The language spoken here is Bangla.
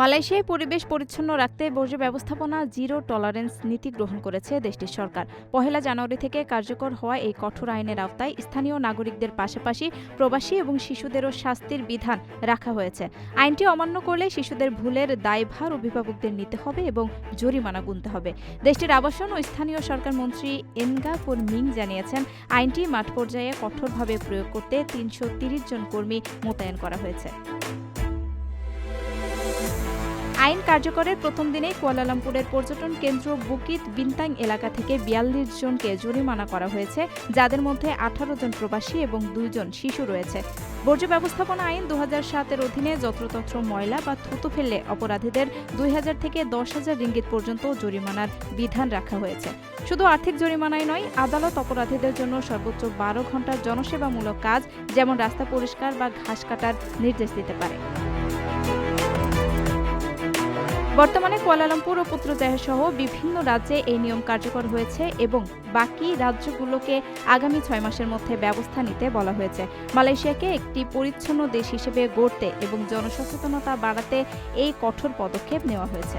মালয়েশিয়ায় পরিবেশ পরিচ্ছন্ন রাখতে বর্জ্য ব্যবস্থাপনা জিরো টলারেন্স নীতি গ্রহণ করেছে দেশটির সরকার। পহেলা জানুয়ারি থেকে কার্যকর হওয়া এই কঠোর আইনের আওতায় স্থানীয় নাগরিকদের পাশাপাশি প্রবাসী এবং শিশুদেরও শাস্তির বিধান রাখা হয়েছে। আইনটি অমান্য করলে শিশুদের ভুলের দায়ভার অভিভাবকদের নিতে হবে এবং জরিমানা গুনতে হবে। দেশটির আবাসন ও স্থানীয় সরকার মন্ত্রী এনগা মিং জানিয়েছেন, আইনটি মাঠ পর্যায়ে কঠোরভাবে প্রয়োগ করতে তিনশো জন কর্মী মোতায়েন করা হয়েছে। আইন কার্যকরের প্রথম দিনে কুয়ালালামপুরের পর্যটন কেন্দ্র বুকিত বিন্তাং এলাকা থেকে বিয়াল্লিশ জনকে জরিমানা করা হয়েছে, যাদের মধ্যে আঠারো জন প্রবাসী এবং দুইজন শিশু রয়েছে। বর্জ্য ব্যবস্থাপনা আইন দু সাতের অধীনে যত্রতত্র ময়লা বা থুতু ফেললে অপরাধীদের দুই হাজার থেকে দশ হাজার রিঙ্গিত পর্যন্ত জরিমানার বিধান রাখা হয়েছে। শুধু আর্থিক জরিমানাই নয়, আদালত অপরাধীদের জন্য সর্বোচ্চ বারো ঘণ্টার জনসেবামূলক কাজ, যেমন রাস্তা পরিষ্কার বা ঘাস কাটার নির্দেশ দিতে পারে। বর্তমানে কুয়ালালামপুর ও পুত্রদেহ সহ বিভিন্ন রাজ্যে এই নিয়ম কার্যকর হয়েছে এবং বাকি রাজ্যগুলোকে আগামী ছয় মাসের মধ্যে ব্যবস্থা নিতে বলা হয়েছে। মালয়েশিয়াকে একটি পরিচ্ছন্ন দেশ হিসেবে গড়তে এবং জনসচেতনতা বাড়াতে এই কঠোর পদক্ষেপ নেওয়া হয়েছে।